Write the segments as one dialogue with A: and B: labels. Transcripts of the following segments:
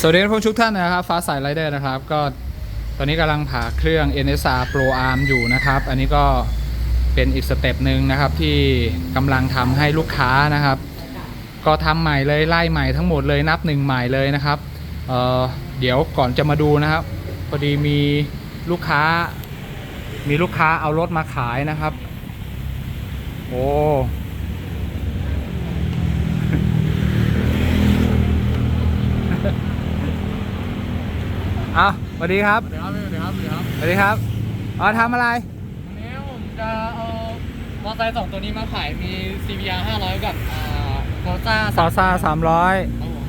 A: สวัสดีท่านผู้ชมทุกท่านนะครับฟ้าใสไรเดอร์นะครับ ก็ตอนนี้กำลังผ่าเครื่อง NSR Pro Arm อยู่นะครับ อันนี้ก็เป็นอีกสเต็ปหนึ่งนะครับที่กำลังทำให้ลูกค้านะครับ ก็ทำใหม่เลยไล่ใหม่ทั้งหมดเลยนับหนึ่งใหม่เลยนะครับเออเดี๋ยวก่อนจะมาดูนะครับพอดีมีลูกค้า มีลูกค้าเอารถมาขายนะครับ โอ้ เอาสวัสดีครับ
B: สวัสดีครับสวัสดีครับสวัสดีครับ
A: สวัสดีครับอ๋อทำอะไร
B: วันนี้ผมจะเอามอเตอร์ไซค์สองตัวนี้มาขายมี CBR 500 กับอ่าโกซ่า
A: ซาซาสามร้อย
B: ครับผม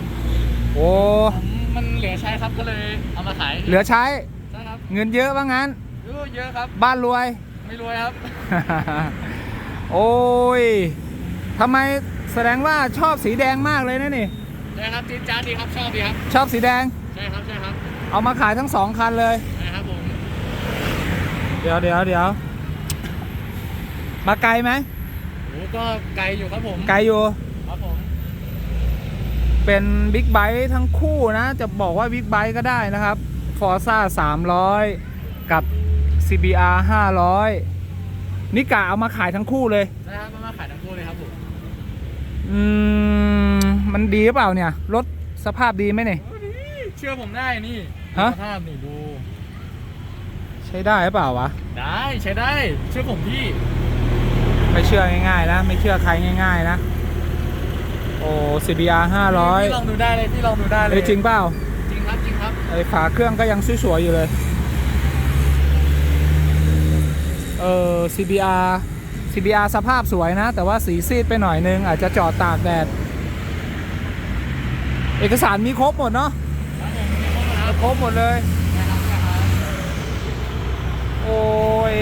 A: โอ้
B: ผมมันเหลือใช้ครับก็เลยเอามาขาย
A: เหลือใช้
B: ใช่ครับ
A: เงินเยอะว่างั้น
B: เยอะเยอะครับ
A: บ้านรวย
B: ไม่รวยครับ
A: โอ้ยทำไมแสดงว่าชอบสีแดงมากเลยนะนี่
B: ใช่ครับจีนจ้าดดีครับชอบดีครับ
A: ชอบสีแดง
B: ใช่ครับใช่ครับ
A: เอามาขายทั้งสองคันเลย
B: ใช่ครับผม
A: เดี๋ยวเดี๋ยวเดี๋ยวมาไกลไหม
B: โอ้ก็ไกลอยู่ครับผม
A: ไกลอยู่
B: ครับผม
A: เป็นบิ๊กไบค์ทั้งคู่นะ จะบอกว่าบิ๊กไบค์ก็ได้นะครับ Forza 300กับ CBR 500นี่กะเอามาขายทั้งคู่เลย
B: ใช่ครับเอามาขายทั้งคู่เลยครับผม
A: อืม มันดีหรือเปล่าเนี่ย รถสภาพดีไหมเนี่ย
B: โอ้ดีเชื่อผมได้นี่
A: ฮะ
B: สภาพนี่ดู
A: ใช้ได้หรือเปล่าวะ
B: ได้ใช้ได้เชื่อผมพี่
A: ไม่เชื่อง่ายๆนะ ไม่เชื่อใครง่ายๆนะ โอ้ CBR
B: พี่ลองดูได้เลยพี่ลองดูได้
A: 500
B: เลย
A: เอ้ยจริงเปล่า
B: จริงครับจริงครับ
A: ไอ้ฝาเครื่องก็ยังสวยๆอยู่เลย เออ CBR CBR สภาพสวยนะ แต่ว่าสีซีดไปหน่อยนึง อาจจะจอดตากแดด เอกสารมีครบหมดเนาะ
B: ครับผมมีครบหมดแล้ว
A: ครบหมดเลย
B: นะครับนะครับ
A: โอ้ย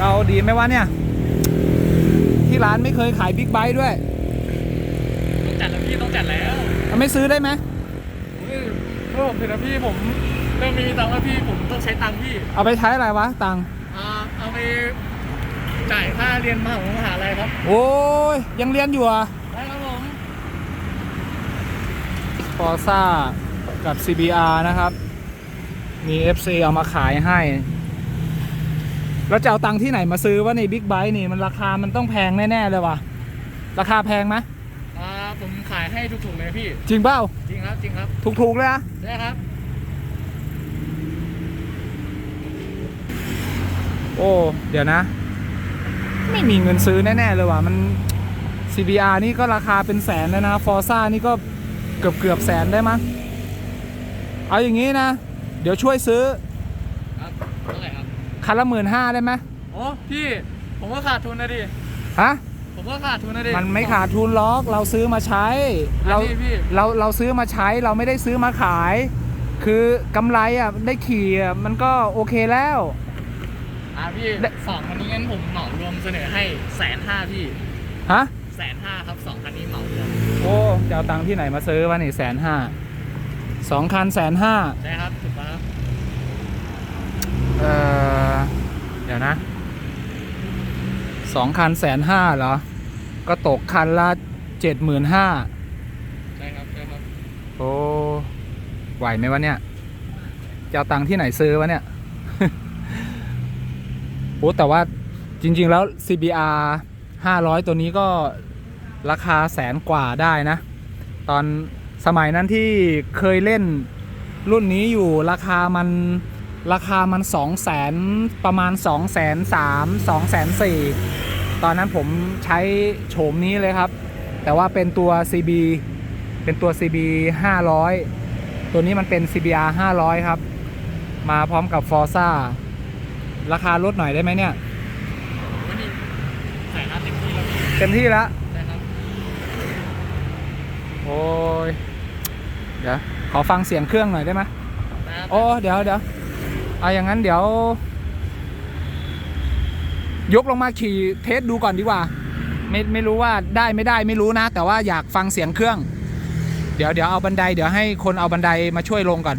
A: เอาดีไหมวะเนี่ย ที่ร้านไม่เคยขายบิ๊กไบค์ด้วย
B: ต้องจัดแล้วพี่ต้องจัดแล้ว
A: เอาไม่ซื้อได้ไหม
B: เฮ้ยเมื่อผมถึงนะพี่ผมเริ่มมีตังค์แล้วพี่ผมต้องใช้ตังค์พี่
A: เอาไปใช้อะไรวะ ตังค์
B: อ่าเอาไปจ่ายค่าเรียนมหาวิทยาลัยครับ
A: โอ้ย ยังเรียนอยู่อะ
B: ได้ครับผม
A: ฟอร์ซ่า กับ CBR นะครับ มี FC เอามาขายให้ แล้วจะเอาตังค์ที่ไหนมาซื้อวะนี่บิ๊กไบค์นี่มันราคามันต้องแพงแน่ ๆ เลยว่ะราคาแพงไหม
B: อ่าผมขายให้ถูกๆเลยพี่
A: จริงเปล่า
B: จริงครับจริงครับ
A: ถูก ๆ เลยอะ
B: ได้ครับ
A: โอ้ เดี๋ยวนะ ไม่มีเงินซื้อแน่ ๆ เลยว่ะมัน CBR นี่ก็ราคาเป็นแสนแล้วนะฟอร์ซ่านี่ก็เกือบเกือบๆแสนได้มั้ง เอาอย่างนี้นะ เดี๋ยวช่วยซื้อ
B: ครับเท่าไหร่ครับ
A: คันละหมื่นห้าได้ไหม
B: โอ้พี่ผมก็ขาดทุนนะดิ
A: ฮะ
B: ผมก็ขาดทุนนะดิ
A: มันไม่ขาดทุนล็อกเราซื้อมาใช้ เรา
B: อันนี้พี่
A: เราเราซื้อมาใช้เราไม่ได้ซื้อมาขาย คือกำไรอะได้ขี่อะมันก็โอเคแล้ว
B: อ่าพี่
A: ได้
B: สองคันนี้งั้นผมเหมารวมเสนอให้แสนห้าพี่
A: ฮะ
B: แสนห้าครับสองคันนี้เหมารวม
A: โอ้จะเอาตังค์ที่ไหนมาซื้อวะนี่แสนห้า สองคันแสนห้า
B: ได้ครับถูกปะครับ
A: เออเดี๋ยวนะสองคันแสนห้าเหรอ ก็ตกคันละเจ็ดหมื่นห้า
B: ได้ครับได้ครับ
A: โอ้ไหวไหมวะเนี่ยจะเอาตังค์ที่ไหนซื้อวะเนี่ยโอ้แต่ว่าจริง ๆ แล้ว CBR 500 ตัวนี้ก็ราคาแสนกว่าได้นะ ตอน สมัยนั้นที่เคยเล่นรุ่นนี้อยู่ราคามันราคามัน2แสนประมาณ2แสน3 2แสน4ตอนนั้นผมใช้โฉมนี้เลยครับ แต่ว่าเป็นตัว CB เป็นตัว CB 500 ตัวนี้มันเป็น CBR 500 ครับ มาพร้อมกับ Forza ราคาลดหน่อยได้ไหมเนี่ย
B: วันนี้แสนห้าเต็มที่แล้วพี่
A: เต็มที่แล้ว
B: ได้ครับ
A: โอ้ย เดี๋ยวขอฟังเสียงเครื่องหน่อยได้ไหม
B: ได้ครับ
A: โอ้เดี๋ยวเดี๋ยวเอาอย่างนั้นเดี๋ยว ยกลงมาขี่เทสดูก่อนดีกว่า ไม่ไม่รู้ว่าได้ไม่ได้ไม่รู้นะ แต่ว่าอยากฟังเสียงเครื่อง เดี๋ยวเดี๋ยวเอาบันไดเดี๋ยวให้คนเอาบันไดมาช่วยลงก่อน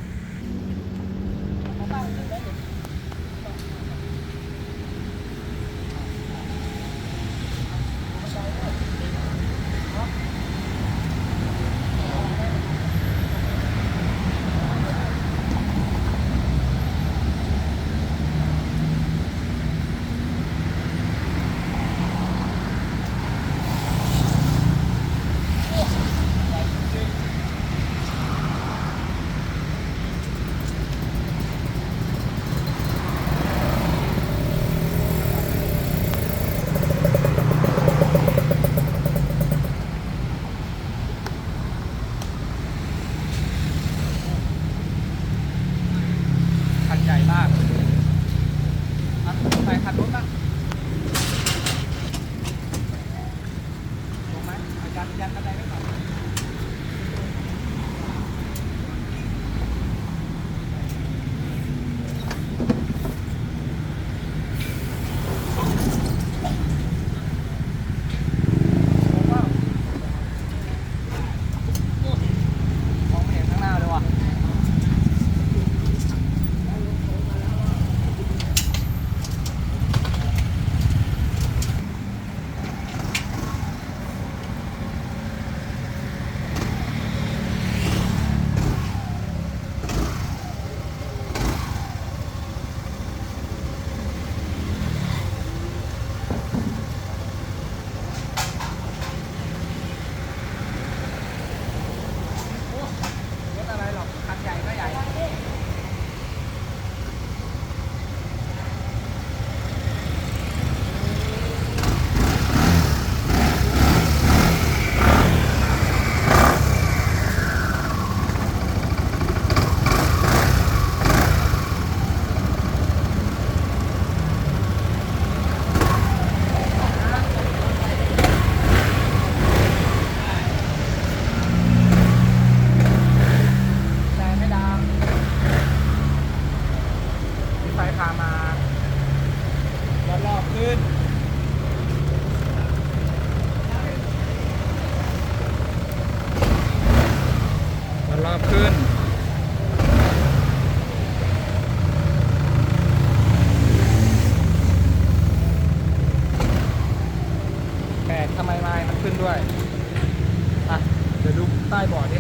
A: ใต้เบาะดิ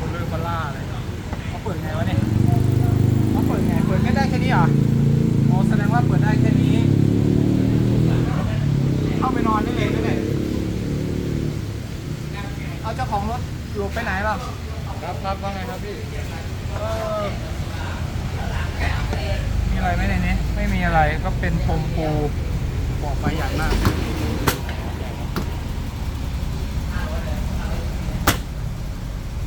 A: คนลืมคนล่าเลยเขาเปิดไงวะเนี่ยเขาเปิดไง เปิดไม่ได้แค่นี้เหรออ๋อแสดงว่าเปิดได้แค่นี้ เข้าไปนอนได้เลยด้วยเนี่ยเอาเจ้าของรถหลบไปไหนล่ะ
B: ครับครับว่าไงครับพี่
A: เออมีอะไรไหมในนี้ ไม่มีอะไรก็เป็นพรมปูบอกไปอย่างมาก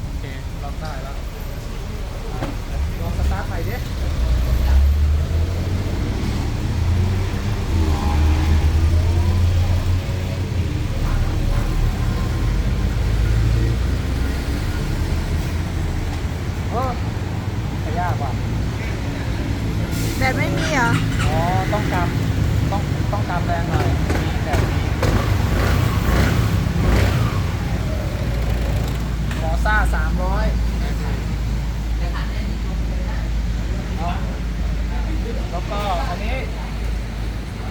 A: โอเคล็อกได้แล้วอะลองสตาร์ทใหม่ดิเออจะยากว่ะ
C: แดดไม่มีเหรอ
A: อ๋อ ต้องกำต้องต้องกำแรงหน่อยมีแบบนี้หมอซ่าสามร้อยแล้วก็อันนี้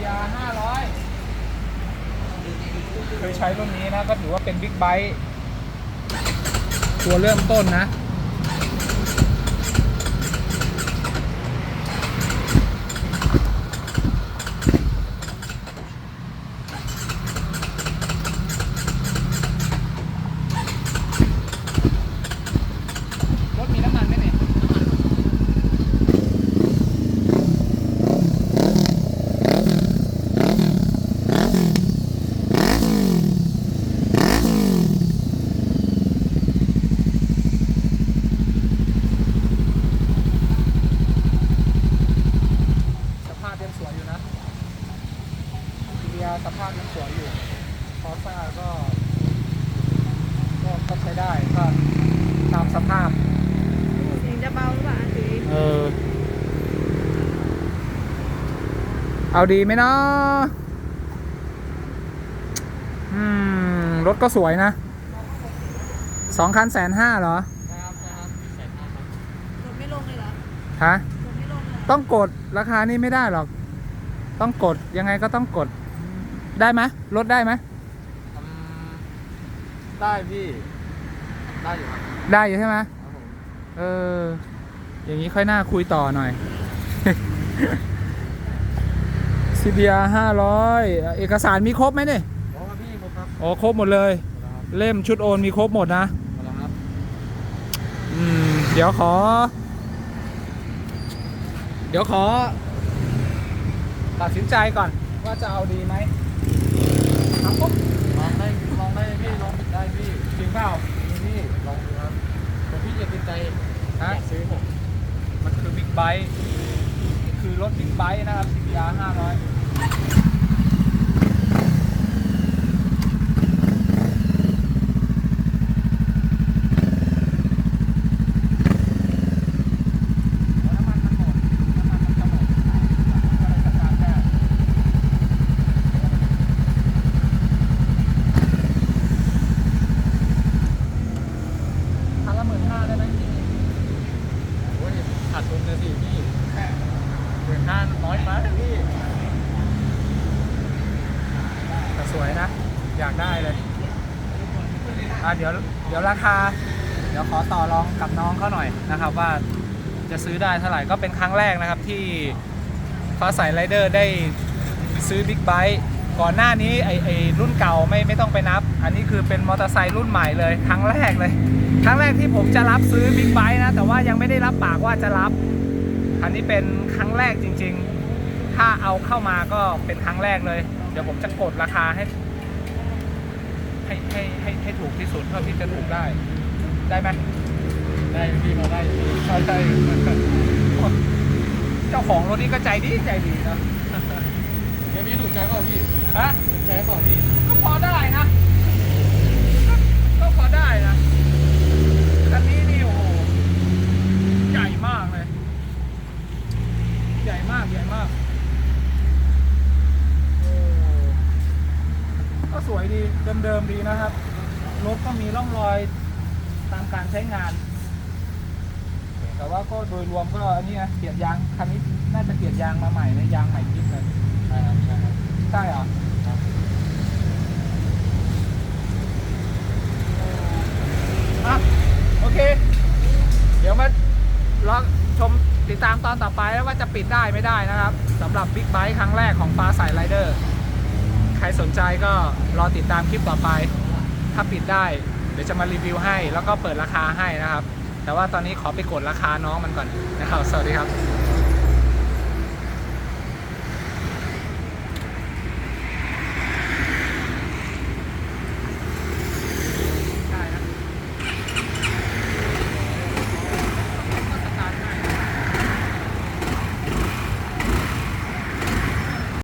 A: ยาห้าร้อยเคย ใช้รุ่นนี้นะ ก็ถือว่าเป็นบิ๊กไบค์ตัวเริ่มต้นนะ รถมีน้ำมันไหมเนี่ยสภาพยังสวยอยู่นะเบียร์สภาพยังสวยอยู่คอซ่าก็ ก็ก็ใช้ได้ก็ตามสภาพ
C: เสียงจะเบาหรือเปล่าอาตี
A: เออ เอาดีไหมเนาะอืม รถก็สวยนะ สองคันแสนห้าเหรอ
B: ครับครับพี่แสนห้าครับ
C: กดไม่ลงเลยเหรอ
A: ฮะ
C: กดไม่ลงเลยเหรอ
A: ต้องกดราคานี้ไม่ได้หรอก ต้องกดยังไงก็ต้องกด ได้ไหมลดได้ไหม
B: อืม ได้พี่ ได้อยู่ครับ
A: ได้อยู่ใช่ไหม
B: ครับผม
A: เออ อย่างนี้ค่อยน่าคุยต่อหน่อยซีเบียห้าร้อยเอกสารมีครบไหมเนี่ย
B: โอ้พี่ครบครับ
A: อ๋อครบหมดเลย
B: หมดแล้วครับ
A: เล่มชุดโอนมีครบหมดนะ
B: หมดแล้วครับ
A: อืม เดี๋ยวขอ เดี๋ยวขอ ตัดสินใจก่อนว่าจะเอาดีไหมครับปุ๊บ
B: ลองได้ลองได้พี่ลอง ได้พี่
A: จริงเปล่า
B: นี่พี่ลองดูครับแต่พี่อย่าติดใจ
A: ฮะ
B: อยากซื้อผม
A: มันคือบิ๊กไบค์คือรถบิ๊กไบค์นะครับ CBR 500น้ำมันมันหมดน้ำมันมันจะหมดก็เลยสตาร์ทได้คันละหมื่นห้าได้ไหม
B: โอ้ยขาดทุนเลยสิพี่ หน้าน้อยไปพี่
A: แต่สวยนะ อยากได้เลยอะเดี๋ยวเดี๋ยวราคา เดี๋ยวขอต่อรองกับน้องเขาหน่อยนะครับ ว่าจะซื้อได้เท่าไหร่ก็เป็นครั้งแรกนะครับที่ฟ้าใสไรเดอร์ได้ซื้อบิ๊กไบค์ก่อนหน้านี้ไอไอรุ่นเก่าไม่ไม่ต้องไปนับ อันนี้คือเป็นมอเตอร์ไซค์รุ่นใหม่เลย ครั้งแรกเลย ครั้งแรกที่ผมจะรับซื้อบิ๊กไบค์นะ แต่ว่ายังไม่ได้รับปากว่าจะรับ อันนี้เป็นครั้งแรกจริง ๆ ถ้าเอาเข้ามาก็เป็นครั้งแรกเลย เดี๋ยวผมจะกดราคาให้ ให้ให้ให้ให้ถูกที่สุดเท่าที่จะถูกได้ ได้ไหม
B: ได้พี่มาได้พี่
A: ใช่ใช่เจ้าของรถนี่ก็ใจดีใจดีนะ
B: เดี๋ยวพี่ถูกใจเปล่าพี่
A: ฮะ
B: ถูกใจเปล่าะ
A: ครับ รถก็มีร่องรอยตามการใช้งาน แต่ว่าก็โดยรวมก็อันนี้นะเกียยนยางคันนี้น่าจะเกียยนยางมาใหม่นะยางใหม่คิดเลย
B: ใช่ครับใช่ครับ
A: ใช่เหรอโอเค
B: เดี๋
A: ยวมาลองชมติดตามตอนต่อไปแล้วว่าจะปิดได้ไม่ได้นะครับสำหรับบิ๊กไบค์ครั้งแรกของปลาสายไรเดอร์ ใครสนใจก็รอติดตามคลิปต่อไป ถ้าปิดได้ เดี๋ยวจะมารีวิวให้ แล้วก็เปิดราคาให้นะครับ แต่ว่าตอนนี้ขอไปกดราคาน้องมันก่อนนะครับ สวัสดีครับ